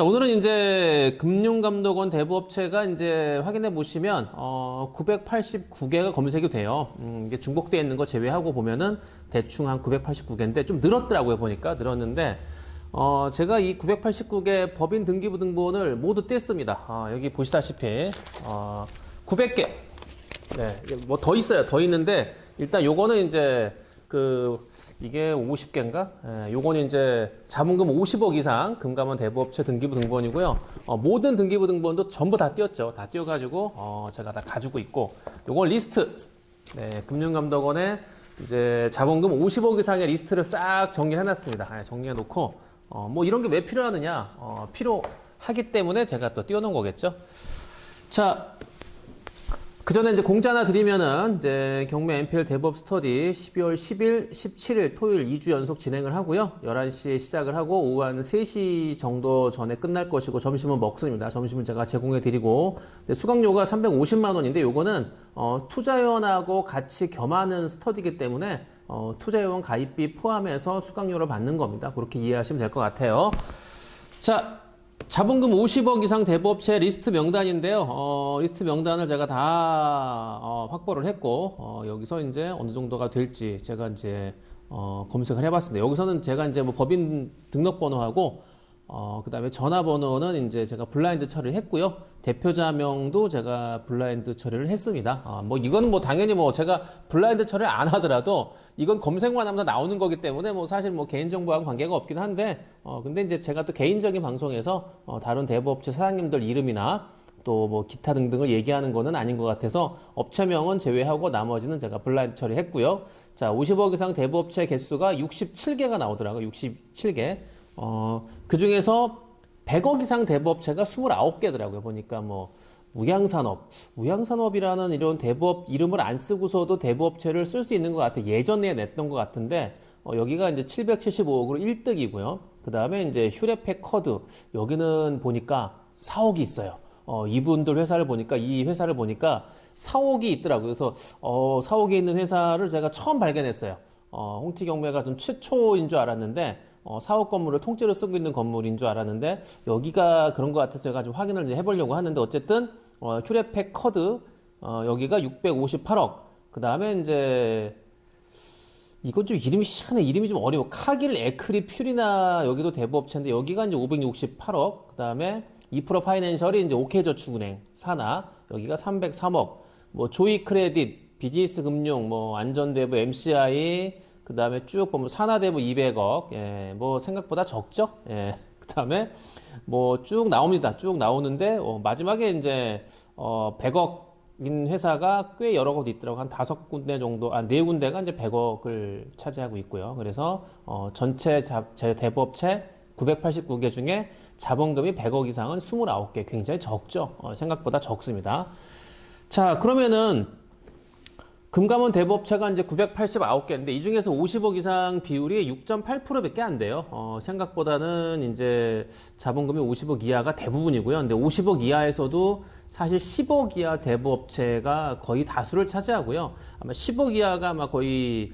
자, 오늘은 이제 금융감독원 대부업체가 이제 확인해 보시면, 어, 989개가 검색이 돼요. 음, 이게 중복되어 있는 거 제외하고 보면은 대충 한 989개인데 좀 늘었더라고요, 보니까. 늘었는데, 어, 제가 이 989개 법인 등기부 등본을 모두 뗐습니다. 어, 여기 보시다시피, 어, 900개. 네, 뭐 더 있어요. 더 있는데, 일단 요거는 이제 그 이게 50개인가? 예, 요거는 이제 자본금 50억 이상 금감원 대부업체 등기부 등본이고요. 어, 모든 등기부 등본도 전부 다 띄었죠. 다 띄어가지고 어, 제가 다 가지고 있고 요건 리스트. 네, 금융감독원에 이제 자본금 50억 이상의 리스트를 싹 정리해 놨습니다. 예, 정리해 놓고 어, 뭐 이런 게 왜 필요하느냐? 어, 필요하기 때문에 제가 또 띄워놓은 거겠죠. 자, 그 전에 이제 공지 하나 드리면은 이제 경매 MPL 대법 스터디 12월 10일, 17일 토요일 2주 연속 진행을 하고요. 11시에 시작을 하고 오후 한 3시 정도 전에 끝날 것이고 점심은 먹습니다. 점심은 제가 제공해 드리고 수강료가 350만 원인데 요거는 어, 투자회원하고 같이 겸하는 스터디이기 때문에 어, 투자회원 가입비 포함해서 수강료를 받는 겁니다. 그렇게 이해하시면 될 것 같아요. 자, 자본금 50억 이상 대부업체 리스트 명단인데요. 어, 리스트 명단을 제가 다 어, 확보를 했고 어, 여기서 이제 어느 정도가 될지 제가 이제 어, 검색을 해봤습니다. 여기서는 제가 이제 뭐 법인 등록번호하고 어, 그 다음에 전화번호는 이제 제가 블라인드 처리를 했고요. 대표자명도 제가 블라인드 처리를 했습니다. 아, 뭐 이거는 뭐 당연히 뭐 제가 블라인드 처리를 안 하더라도 이건 검색만 하면 다 나오는 거기 때문에 뭐 사실 뭐 개인정보하고 관계가 없긴 한데 어, 근데 이제 제가 또 개인적인 방송에서 어, 다른 대부업체 사장님들 이름이나 또 뭐 기타 등등을 얘기하는 거는 아닌 것 같아서 업체명은 제외하고 나머지는 제가 블라인드 처리했고요. 자, 50억 이상 대부업체 개수가 67개가 나오더라고요. 67개. 어, 그 중에서 100억 이상 대부업체가 29개더라고요. 보니까 뭐, 우양산업, 우양산업이라는 이런 대부업 이름을 안 쓰고서도 대부업체를 쓸 수 있는 것 같아요. 예전에 냈던 것 같은데, 어, 여기가 이제 775억으로 1등이고요. 그 다음에 이제 휴레팩 커드, 여기는 보니까 4억이 있어요. 어, 이분들 회사를 보니까, 이 회사를 보니까 4억이 있더라고요. 그래서, 어, 4억이 있는 회사를 제가 처음 발견했어요. 어, 홍티 경매가 좀 최초인 줄 알았는데, 어, 사업 건물을 통째로 쓰고 있는 건물인 줄 알았는데 여기가 그런 것 같아서 제가 좀 확인을 이제 해보려고 하는데 어쨌든 어, 휴레팩 커드 어, 여기가 658억. 그 다음에 이제 이건 좀 이름이 희한해 이름이 좀 어려워. 카길 에크리 퓨리나 여기도 대부업체인데 여기가 이제 568억. 그 다음에 2% 파이낸셜이 이제 오케이저축은행 사나. 여기가 303억. 뭐 조이 크레딧 비즈니스 금융 뭐 안전대부 MCI 그 다음에 쭉 보면 산하대부 200억, 예, 뭐 생각보다 적죠. 예, 그 다음에 뭐 쭉 나옵니다. 쭉 나오는데 어, 마지막에 이제 어, 100억 인 회사가 꽤 여러 곳 있더라고 한 다섯 군데 정도, 아네 군데가 이제 100억을 차지하고 있고요. 그래서 어, 전체 자, 제 대부업체 989개 중에 자본금이 100억 이상은 29개, 굉장히 적죠. 어, 생각보다 적습니다. 자, 그러면은 금감원 대부업체가 이제 989개인데 이 중에서 50억 이상 비율이 6.8%밖에 안 돼요. 어, 생각보다는 이제 자본금이 50억 이하가 대부분이고요. 근데 50억 이하에서도 사실 10억 이하 대부업체가 거의 다수를 차지하고요. 아마 10억 이하가 아마 거의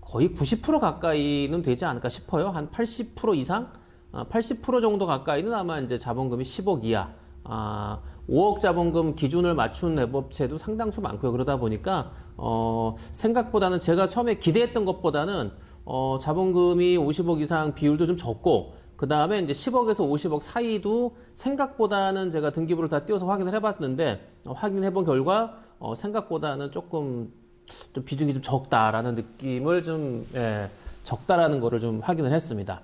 거의 90% 가까이는 되지 않을까 싶어요. 한 80% 이상? 아, 80% 정도 가까이는 아마 이제 자본금이 10억 이하. 아, 5억 자본금 기준을 맞춘 대법체도 상당수 많고요. 그러다 보니까 어, 생각보다는 제가 처음에 기대했던 것보다는 어, 자본금이 50억 이상 비율도 좀 적고 그 다음에 이제 10억에서 50억 사이도 생각보다는 제가 등기부를 다 띄워서 확인을 해봤는데 어, 확인해 본 결과 어, 생각보다는 조금 좀 비중이 좀 적다라는 느낌을 좀 예, 적다라는 거를 좀 확인을 했습니다.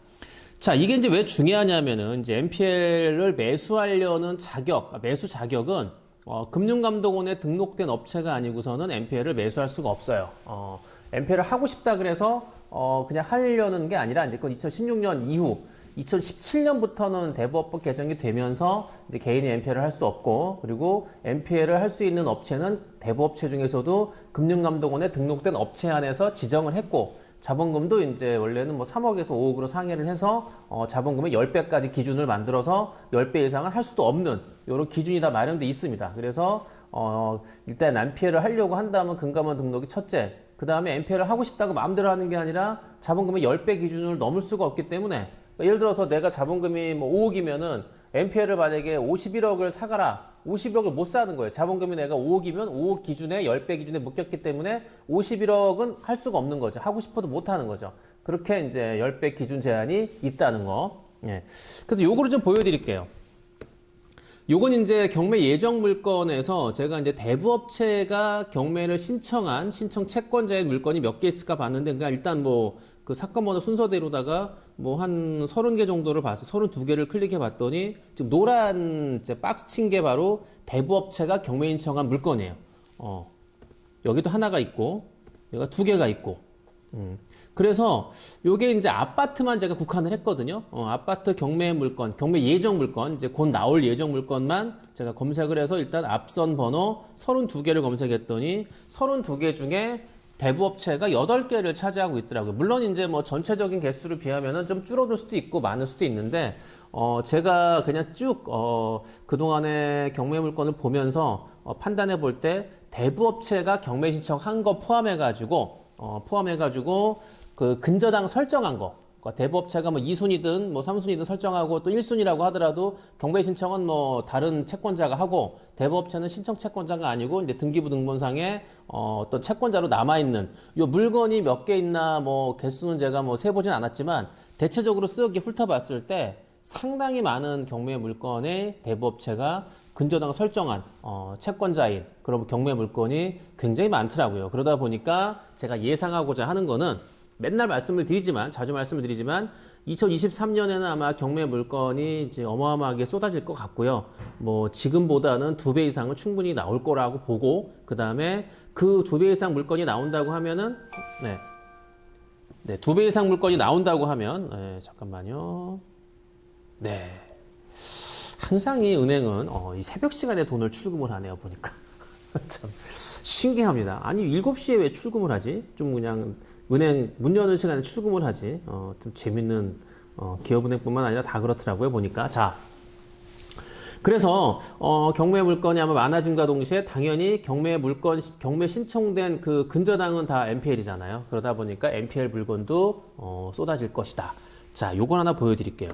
자, 이게 이제 왜 중요하냐면은 이제 NPL을 매수하려는 자격, 아, 매수 자격은 어, 금융감독원에 등록된 업체가 아니고서는 NPL을 매수할 수가 없어요. 어, NPL을 하고 싶다 그래서 어, 그냥 하려는 게 아니라 이제 그 2016년 이후 2017년부터는 대부업법 개정이 되면서 이제 개인이 NPL을 할 수 없고 그리고 NPL을 할 수 있는 업체는 대부업체 중에서도 금융감독원에 등록된 업체 안에서 지정을 했고 자본금도 이제 원래는 뭐 3억에서 5억으로 상회를 해서 어, 자본금의 10배까지 기준을 만들어서 10배 이상은 할 수도 없는 이런 기준이 다 마련돼 있습니다. 그래서 어, 일단 NPL을 하려고 한다면 금감원 등록이 첫째, 그 다음에 NPL을 하고 싶다고 마음대로 하는 게 아니라 자본금의 10배 기준을 넘을 수가 없기 때문에 그러니까 예를 들어서 내가 자본금이 뭐 5억이면은 NPL을 만약에 51억을 사가라. 51억을 못 사는 거예요. 자본금이 내가 5억이면 5억 기준에 10배 기준에 묶였기 때문에 51억은 할 수가 없는 거죠. 하고 싶어도 못 하는 거죠. 그렇게 이제 10배 기준 제한이 있다는 거. 예. 그래서 요거를 좀 보여드릴게요. 요건 이제 경매 예정 물건에서 제가 이제 대부업체가 경매를 신청한 신청 채권자의 물건이 몇 개 있을까 봤는데 그냥 일단 뭐 그 사건 번호 순서대로다가 뭐 한 30개 정도를 봐서 32개를 클릭해 봤더니 지금 노란 박스 친 게 바로 대부업체가 경매 신청한 물건이에요. 어. 여기도 하나가 있고 여기가 두 개가 있고 음. 그래서 요게 이제 아파트만 제가 국한을 했거든요. 어, 아파트 경매 물건, 경매 예정 물건, 이제 곧 나올 예정 물건만 제가 검색을 해서 일단 앞선 번호 32개를 검색했더니 32개 중에 대부업체가 8개를 차지하고 있더라고요. 물론 이제 뭐 전체적인 개수를 비하면은 좀 줄어들 수도 있고 많을 수도 있는데, 어, 제가 그냥 쭉, 어, 그동안의 경매 물건을 보면서 어, 판단해 볼 때 대부업체가 경매 신청한 거 포함해가지고, 어, 포함해가지고 그 근저당 설정한 거. 그러니까 대부업체가 뭐 2순위든 뭐 3순위든 설정하고 또 1순위라고 하더라도 경매 신청은 뭐 다른 채권자가 하고 대부업체는 신청 채권자가 아니고 이제 등기부 등본상에 어 어떤 채권자로 남아 있는 요 물건이 몇 개 있나 뭐 개수는 제가 뭐 세보진 않았지만 대체적으로 쓱 훑어봤을 때 상당히 많은 경매 물건에 대부업체가 근저당 설정한 어, 채권자인 그런 경매 물건이 굉장히 많더라고요. 그러다 보니까 제가 예상하고자 하는 거는 맨날 말씀을 드리지만 자주 말씀을 드리지만 2023년에는 아마 경매 물건이 이제 어마어마하게 쏟아질 것 같고요. 뭐 지금보다는 두 배 이상은 충분히 나올 거라고 보고 그 다음에 그 두 배 이상 물건이 나온다고 하면은 네. 네, 두 배 이상 물건이 나온다고 하면 네, 잠깐만요. 네. 항상 이 은행은 어, 이 새벽 시간에 돈을 출금을 하네요, 보니까. 참 신기합니다. 아니, 7시에 왜 출금을 하지? 좀 그냥 은행 문 여는 시간에 출금을 하지. 어, 좀 재밌는 어, 기업은행뿐만 아니라 다 그렇더라고요, 보니까. 자. 그래서 어, 경매 물건이 아마 많아짐과 동시에 당연히 경매 물건 경매 신청된 그 근저당은 다 NPL이잖아요. 그러다 보니까 NPL 물건도 어, 쏟아질 것이다. 자, 요건 하나 보여드릴게요.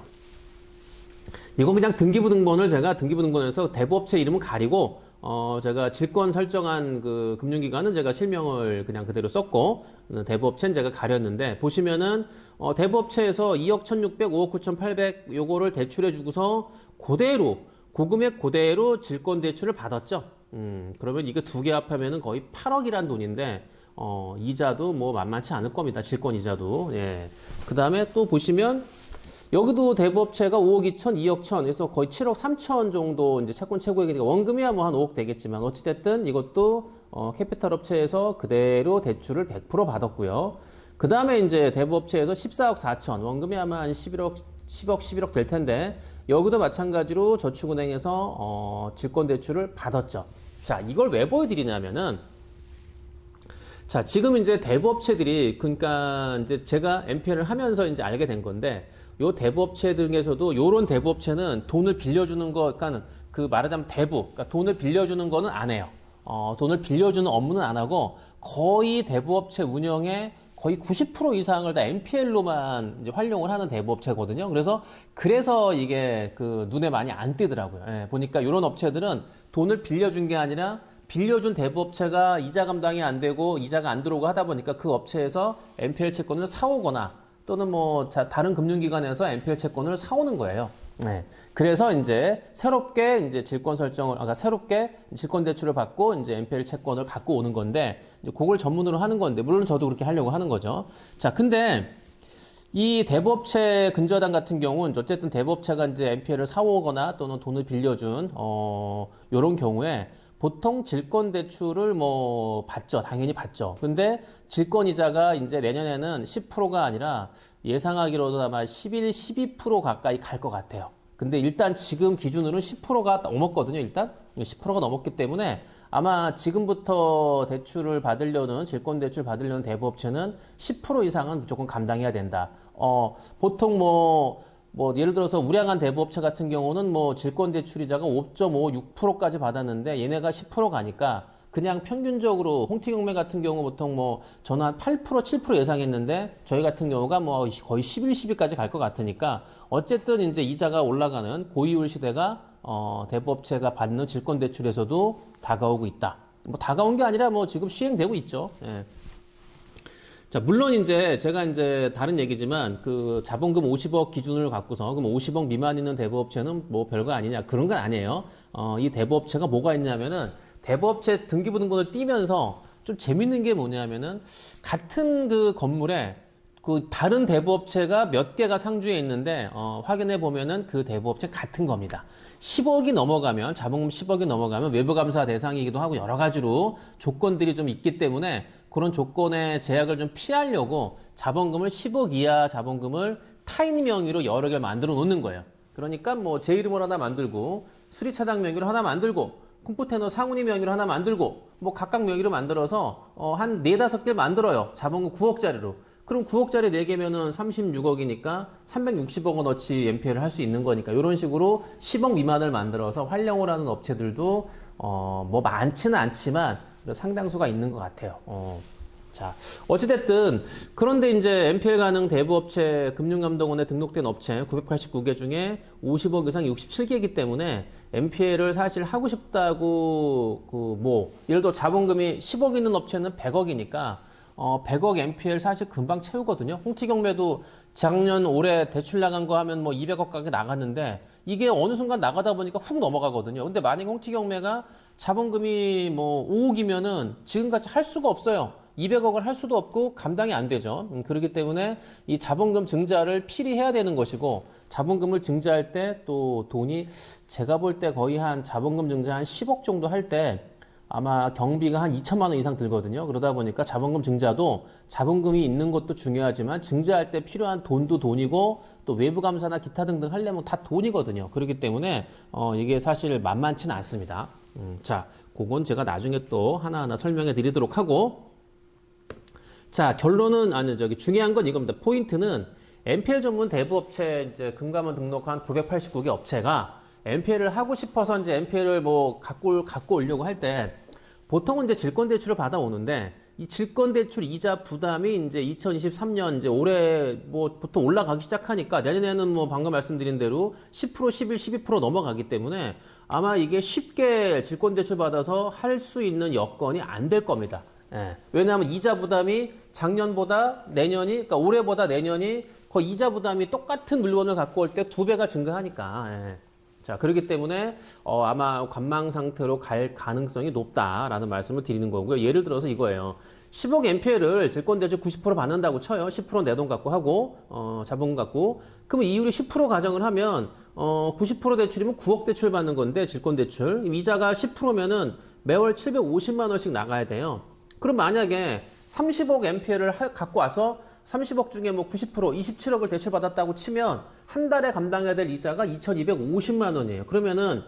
이건 그냥 등기부 등본을 제가 등기부 등본에서 대부업체 이름은 가리고 어 제가 질권 설정한 그 금융기관은 제가 실명을 그냥 그대로 썼고 대부업체는 제가 가렸는데 보시면은 어 대부업체에서 2억 1,600, 5억 9,800 요거를 대출해 주고서 그대로 고금액 그대로 질권 대출을 받았죠. 음 그러면 이거 두개 합하면은 거의 8억이란 돈인데 어 이자도 뭐 만만치 않을 겁니다. 질권 이자도 예. 그 다음에 또 보시면 여기도 대부업체가 5억 2천, 2억 천, 그래서 거의 7억 3천 정도 이제 채권 최고액이니까 원금이야 뭐 한 5억 되겠지만 어찌됐든 이것도 어, 캐피탈 업체에서 그대로 대출을 100% 받았고요. 그 다음에 이제 대부업체에서 14억 4천, 원금이 아마 한 11억, 10억, 11억 될 텐데 여기도 마찬가지로 저축은행에서 어, 질권 대출을 받았죠. 자, 이걸 왜 보여드리냐면은 자, 지금 이제 대부업체들이 그러니까 이제 제가 NPL을 하면서 이제 알게 된 건데 요 대부업체 중에서도 요런 대부업체는 돈을 빌려주는 거, 그러니까 그 말하자면 대부, 그러니까 돈을 빌려주는 거는 안 해요. 어, 돈을 빌려주는 업무는 안 하고 거의 대부업체 운영에 거의 90% 이상을 다 NPL로만 이제 활용을 하는 대부업체거든요. 그래서 그래서 이게 그 눈에 많이 안 띄더라고요. 예, 보니까 이런 업체들은 돈을 빌려준 게 아니라 빌려준 대부업체가 이자 감당이 안 되고 이자가 안 들어오고 하다 보니까 그 업체에서 NPL 채권을 사오거나 또는 뭐 자, 다른 금융기관에서 NPL 채권을 사오는 거예요. 네. 그래서 이제 새롭게 이제 질권 설정을, 아까 새롭게 질권 대출을 받고 이제 NPL 채권을 갖고 오는 건데, 이제 그걸 전문으로 하는 건데, 물론 저도 그렇게 하려고 하는 거죠. 자, 근데 이 대부업체 근저당 같은 경우는 어쨌든 대부업체가 이제 NPL을 사오거나 또는 돈을 빌려준, 어, 요런 경우에 보통 질권 대출을 뭐 받죠. 당연히 받죠. 근데 질권 이자가 이제 내년에는 10%가 아니라 예상하기로도 아마 11, 12% 가까이 갈 것 같아요. 근데 일단 지금 기준으로는 10%가 넘었거든요. 일단 10%가 넘었기 때문에 아마 지금부터 대출을 받으려는 질권 대출 받으려는 대부업체는 10% 이상은 무조건 감당해야 된다. 어, 보통 뭐, 뭐 예를 들어서 우량한 대부업체 같은 경우는 뭐 질권 대출 이자가 5.56%까지 받았는데 얘네가 10% 가니까 그냥 평균적으로 홍티경매 같은 경우 보통 뭐 저는 한 8% 7% 예상했는데 저희 같은 경우가 뭐 거의 11, 12까지 갈 것 같으니까 어쨌든 이제 이자가 올라가는 고이율 시대가 어, 대부업체가 받는 질권 대출에서도 다가오고 있다. 뭐 다가온 게 아니라 뭐 지금 시행되고 있죠. 예. 자, 물론 이제 제가 이제 다른 얘기지만 그 자본금 50억 기준을 갖고서 그럼 50억 미만 있는 대부업체는 뭐 별거 아니냐 그런 건 아니에요. 어, 이 대부업체가 뭐가 있냐면은 대부업체 등기부등본을 띄면서 좀 재밌는 게 뭐냐면은 같은 그 건물에 그 다른 대부업체가 몇 개가 상주에 있는데 어, 확인해 보면은 그 대부업체 같은 겁니다. 10억이 넘어가면 자본금 10억이 넘어가면 외부 감사 대상이기도 하고 여러 가지로 조건들이 좀 있기 때문에 그런 조건의 제약을 좀 피하려고 자본금을 10억 이하 자본금을 타인 명의로 여러 개를 만들어 놓는 거예요. 그러니까 뭐 제 이름으로 하나 만들고 수리차장 명의로 하나 만들고 콩쿠테너 상훈이 명의로 하나 만들고 뭐 각각 명의로 만들어서 어, 한 네다섯 개 만들어요. 자본금 9억짜리로. 그럼 9억짜리 4개면은 36억이니까 360억 원어치 NPL을 할 수 있는 거니까 이런 식으로 10억 미만을 만들어서 활용을 하는 업체들도 어, 뭐 많지는 않지만 상당수가 있는 것 같아요. 어. 자, 어찌됐든, 그런데 이제 NPL 가능 대부업체 금융감독원에 등록된 업체 989개 중에 50억 이상 67개이기 때문에 NPL을 사실 하고 싶다고, 그, 뭐, 예를 들어 자본금이 10억 있는 업체는 100억이니까, 어, 100억 NPL 사실 금방 채우거든요. 홍티경매도 작년 올해 대출 나간 거 하면 뭐 200억 가게 나갔는데, 이게 어느 순간 나가다 보니까 훅 넘어가거든요. 근데 만약에 홍티경매가 자본금이 뭐 5억이면은 지금같이 할 수가 없어요. 200억을 할 수도 없고 감당이 안 되죠. 음, 그렇기 때문에 이 자본금 증자를 필히 해야 되는 것이고 자본금을 증자할 때 또 돈이 제가 볼 때 거의 한 자본금 증자 한 10억 정도 할 때 아마 경비가 한 2천만 원 이상 들거든요. 그러다 보니까 자본금 증자도 자본금이 있는 것도 중요하지만 증자할 때 필요한 돈도 돈이고 또 외부 감사나 기타 등등 하려면 다 돈이거든요. 그렇기 때문에 어, 이게 사실 만만치는 않습니다. 음, 자, 그건 제가 나중에 또 하나하나 설명해 드리도록 하고 자, 결론은 아니 저기 중요한 건 이겁니다. 포인트는 NPL 전문 대부업체 이제 금감원 등록한 989개 업체가 NPL을 하고 싶어서 이제 NPL을 뭐 갖고 갖고 오려고 할 때 보통은 이제 질권 대출을 받아오는데 이 질권 대출 이자 부담이 이제 2023년 이제 올해 뭐 보통 올라가기 시작하니까 내년에는 뭐 방금 말씀드린 대로 10% 11, 12% 넘어가기 때문에 아마 이게 쉽게 질권 대출 받아서 할 수 있는 여건이 안 될 겁니다. 예. 왜냐하면 이자 부담이 작년보다 내년이, 그러니까 올해보다 내년이 거의 이자 부담이 똑같은 물건을 갖고 올 때 두 배가 증가하니까. 예. 자, 그렇기 때문에 어, 아마 관망 상태로 갈 가능성이 높다라는 말씀을 드리는 거고요. 예를 들어서 이거예요. 10억 NPL을 질권대출 90% 받는다고 쳐요. 10%내 돈 갖고 하고 어, 자본 갖고. 그러면 이율이 10% 가정을 하면 어, 90% 대출이면 9억 대출 받는 건데 질권 대출 이자가 10%면은 매월 750만 원씩 나가야 돼요. 그럼 만약에 30억 NPL을 갖고 와서 30억 중에 뭐 90% 27억을 대출 받았다고 치면 한 달에 감당해야 될 이자가 2,250만 원이에요. 그러면은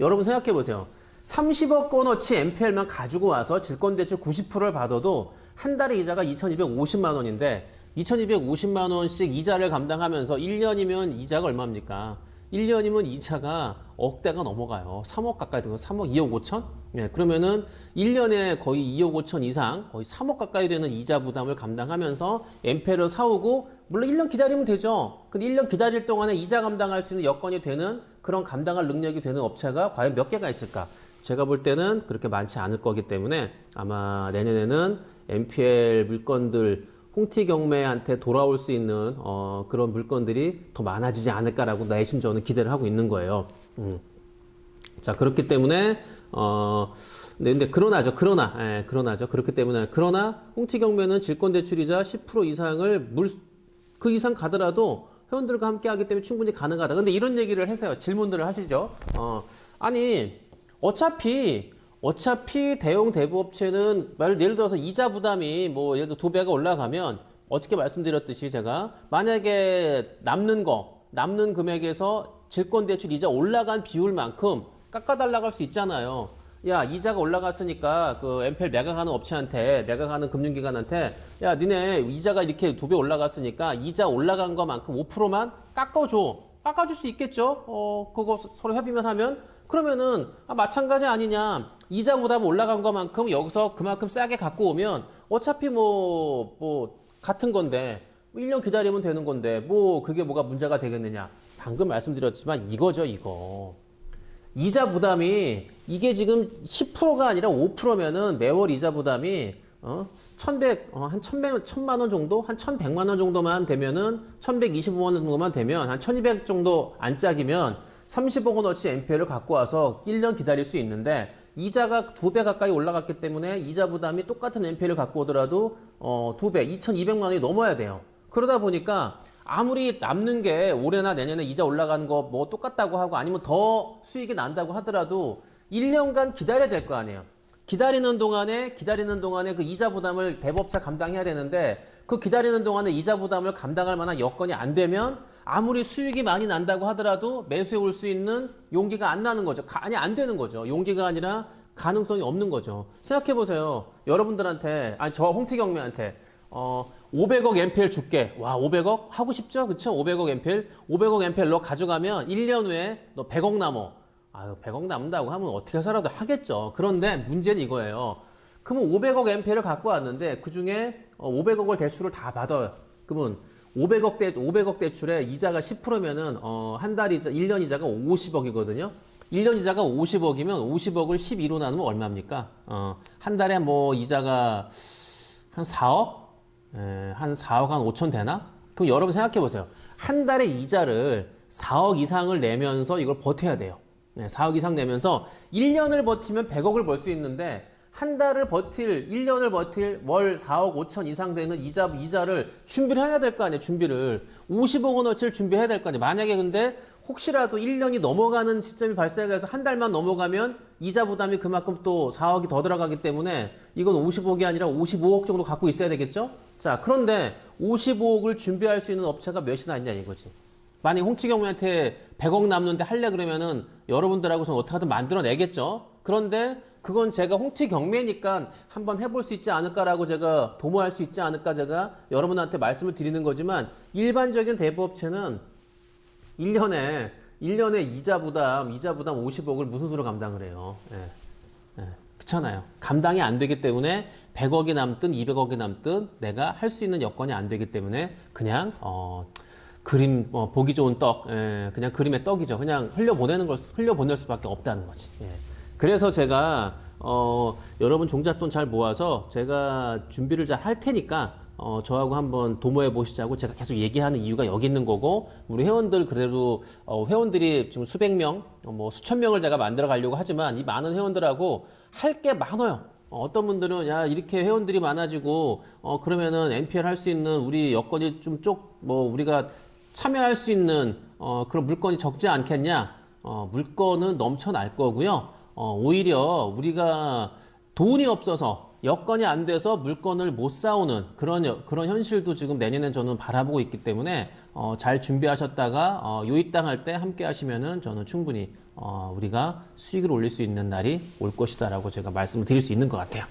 여러분 생각해 보세요. 30억 원어치 NPL만 가지고 와서 질권대출 90%를 받아도 한 달에 이자가 2,250만 원인데 2,250만 원씩 이자를 감당하면서 1년이면 이자가 얼마입니까? 1년이면 이자가 억대가 넘어가요. 3억 가까이 되는 3억 2억 5천? 예, 그러면은 1년에 거의 2억 5천 이상, 거의 3억 가까이 되는 이자 부담을 감당하면서 엔페를 사오고, 물론 1년 기다리면 되죠. 근데 1년 기다릴 동안에 이자 감당할 수 있는 여건이 되는 그런 감당할 능력이 되는 업체가 과연 몇 개가 있을까? 제가 볼 때는 그렇게 많지 않을 거기 때문에 아마 내년에는 NPL 물건들 홍티 경매한테 돌아올 수 있는 어, 그런 물건들이 더 많아지지 않을까라고 내심 저는 기대를 하고 있는 거예요. 음. 자 그렇기 때문에 어, 네, 근데 그러나죠, 그러나, 예, 그러나죠. 그렇기 때문에 그러나 홍티 경매는 질권 대출이자 10% 이상을 물 그 이상 가더라도 회원들과 함께 하기 때문에 충분히 가능하다. 근데 이런 얘기를 해서요. 질문들을 하시죠. 어, 아니 어차피 어차피 대형 대부업체는 말 예를 들어서 이자 부담이 뭐 예를 들어 두 배가 올라가면 어저께 말씀드렸듯이 제가 만약에 남는 거 남는 금액에서 질권 대출 이자 올라간 비율만큼 깎아달라고 할 수 있잖아요. 야 이자가 올라갔으니까 그 엠펠 매각하는 업체한테 매각하는 금융기관한테 야 니네 이자가 이렇게 두 배 올라갔으니까 이자 올라간 것만큼 5%만 깎아줘. 깎아줄 수 있겠죠? 어 그거 서로 협의만 하면 그러면은 아, 마찬가지 아니냐. 이자 부담 올라간 것만큼 여기서 그만큼 싸게 갖고 오면 어차피 뭐, 뭐, 같은 건데, 1년 기다리면 되는 건데, 뭐, 그게 뭐가 문제가 되겠느냐. 방금 말씀드렸지만 이거죠, 이거. 이자 부담이 이게 지금 10%가 아니라 5%면은 매월 이자 부담이 어? 1100, 어, 한 1100, 1000만 원 정도? 한 1100만 원 정도만 되면은 1125만 원 정도만 되면 한 1200 정도 안 짝이면 30억 원어치 NPL을 갖고 와서 1년 기다릴 수 있는데 이자가 두 배 가까이 올라갔기 때문에 이자 부담이 똑같은 NPL을 갖고 오더라도 어, 두 배, 2200만 원이 넘어야 돼요. 그러다 보니까 아무리 남는 게 올해나 내년에 이자 올라가는 거 뭐 똑같다고 하고 아니면 더 수익이 난다고 하더라도 1년간 기다려야 될 거 아니에요. 기다리는 동안에 기다리는 동안에 그 이자 부담을 대법차 감당해야 되는데 그 기다리는 동안에 이자 부담을 감당할 만한 여건이 안 되면 아무리 수익이 많이 난다고 하더라도 매수해 올수 있는 용기가 안 나는 거죠. 가- 아니 안 되는 거죠. 용기가 아니라 가능성이 없는 거죠. 생각해 보세요. 여러분들한테 아니 저 홍티경매한테 어 500억 MPL 줄게. 와 500억 하고 싶죠? 그쵸? 500억 MPL 500억 MPL 너 가져가면 1년 후에 너 100억 남어. 아유 100억 남는다고 하면 어떻게 살아도 하겠죠. 그런데 문제는 이거예요. 그러면 500억 MPL을 갖고 왔는데 그 중에 500억을 대출을 다 받아요. 그러면 500억 대 500억 대출에 이자가 10%면은 어, 한 달 이자 1년 이자가 50억이거든요. 1년 이자가 50억이면 50억을 12로 나누면 얼마입니까? 어, 한 달에 뭐 이자가 한 4억? 에, 한 4억 한 5천 되나? 그럼 여러분 생각해 보세요. 한 달에 이자를 4억 이상을 내면서 이걸 버텨야 돼요. 네, 4억 이상 내면서 1년을 버티면 100억을 벌 수 있는데 한 달을 버틸, 1년을 버틸 월 4억 5천 이상 되는 이자, 이자를 준비를 해야 될 거 아니에요, 준비를. 50억 원어치를 준비해야 될 거 아니에요. 만약에 근데 혹시라도 1년이 넘어가는 시점이 발생해서 한 달만 넘어가면 이자 부담이 그만큼 또 4억이 더 들어가기 때문에 이건 50억이 아니라 55억 정도 갖고 있어야 되겠죠? 자, 그런데 55억을 준비할 수 있는 업체가 몇이나 있냐 이거지. 만약 홍치경매한테 100억 남는데 할래 그러면은 여러분들하고선 어떻게든 만들어내겠죠. 그런데 그건 제가 홍치 경매니까 한번 해볼 수 있지 않을까라고 제가 도모할 수 있지 않을까 제가 여러분한테 말씀을 드리는 거지만 일반적인 대부업체는 1년에 1년에 이자 부담, 이자 부담 50억을 무슨 수로 감당을 해요. 예. 예. 그렇잖아요. 감당이 안 되기 때문에 100억이 남든 200억이 남든 내가 할 수 있는 여건이 안 되기 때문에 그냥 어 그림 어, 보기 좋은 떡, 예, 그냥 그림의 떡이죠. 그냥 흘려 보내는 걸 흘려 보낼 수밖에 없다는 거지. 예. 그래서 제가 어, 여러분 종잣돈 잘 모아서 제가 준비를 잘 할 테니까 어, 저하고 한번 도모해 보시자고 제가 계속 얘기하는 이유가 여기 있는 거고 우리 회원들 그래도 어, 회원들이 지금 수백 명, 어, 뭐 수천 명을 제가 만들어 가려고 하지만 이 많은 회원들하고 할 게 많아요. 어, 어떤 분들은 야 이렇게 회원들이 많아지고 어 그러면은 NPL 할 수 있는 우리 여건이 좀 쪽 뭐 우리가 참여할 수 있는 어 그런 물건이 적지 않겠냐? 어 물건은 넘쳐날 거고요. 어 오히려 우리가 돈이 없어서 여건이 안 돼서 물건을 못 사오는 그런 여- 그런 현실도 지금 내년에 저는 바라보고 있기 때문에 어, 잘 준비하셨다가 어, 요입당할 때 함께 하시면은 저는 충분히 어, 우리가 수익을 올릴 수 있는 날이 올 것이다라고 제가 말씀을 드릴 수 있는 것 같아요.